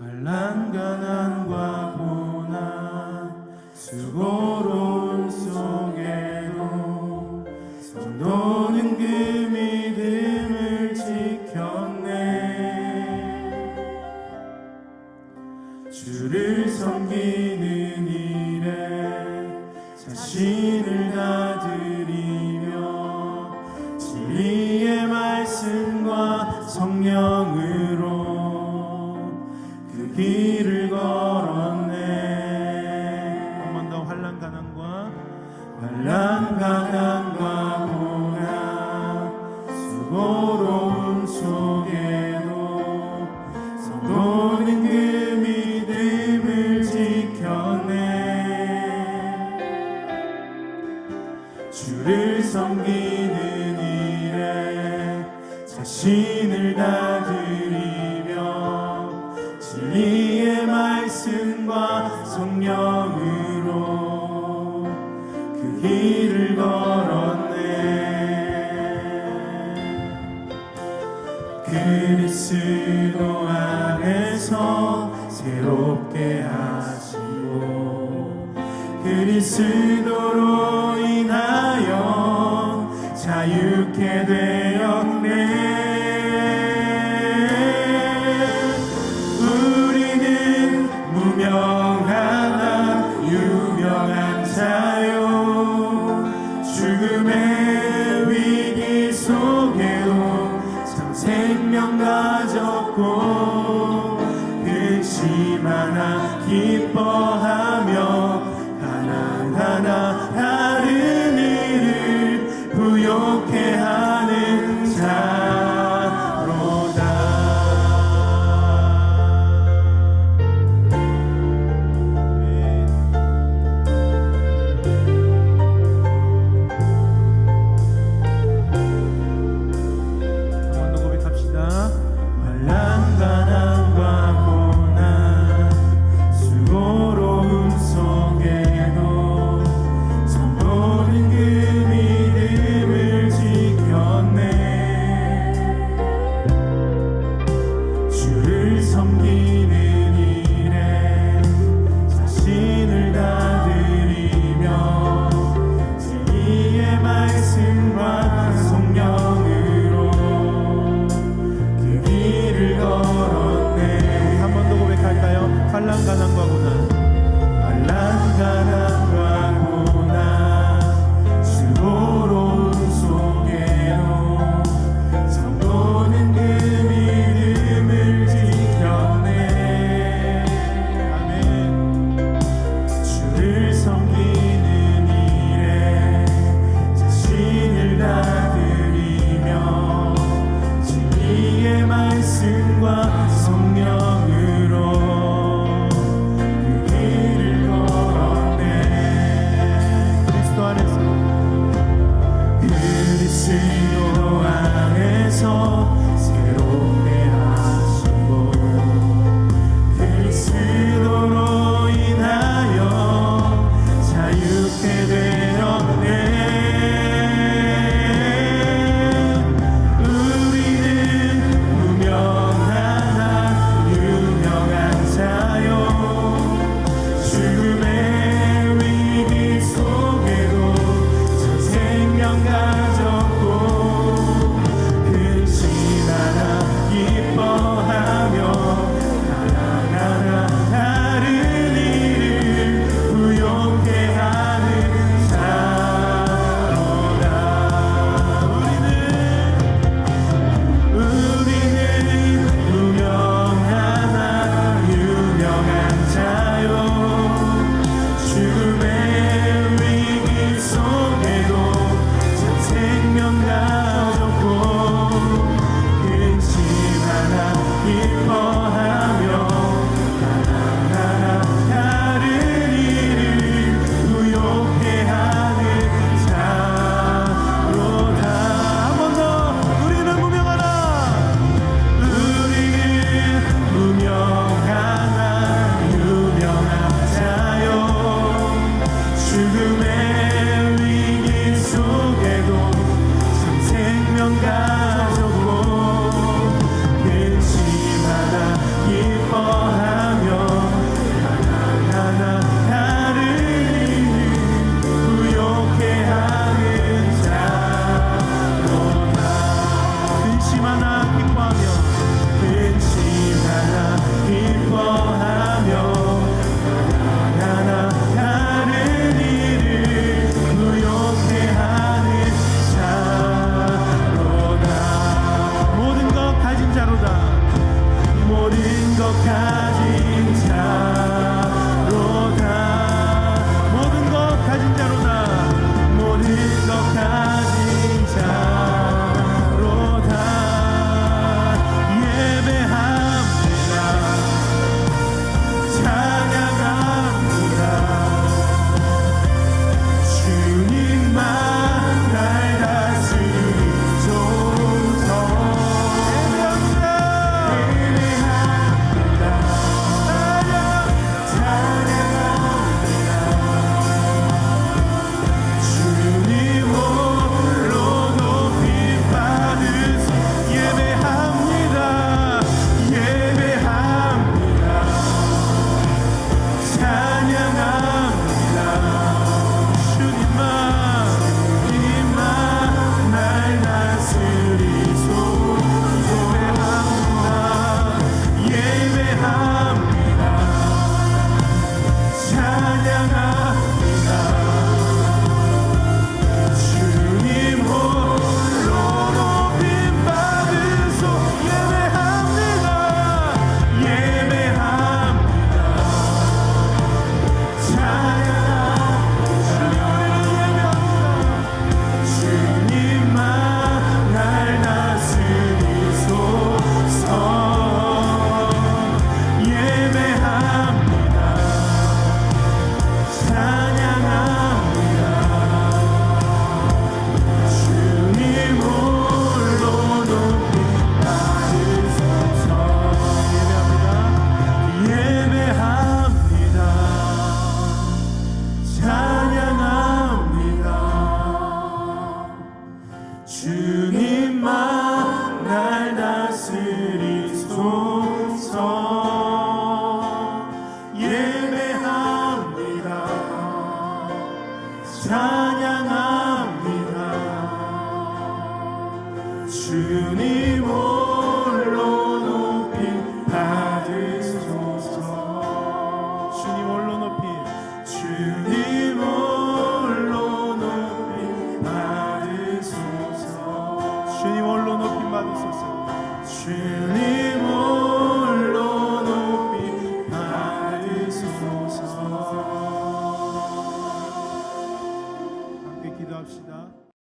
환란 가난과 고난 수고로움 속에도 성도는 그 믿음을 지켰네. 주를 섬기는 He 진리의 말씀과 성령으로 그 길을 걸었네. 그리스도 안에서 새롭게 하시고 그리스도로 인하여 자유케 되 영원한 유명한 자요. 죽음의 위기 속에도 참 생명 가졌고 그치마나 기뻐하 세요 그 안에서 받으소서 주님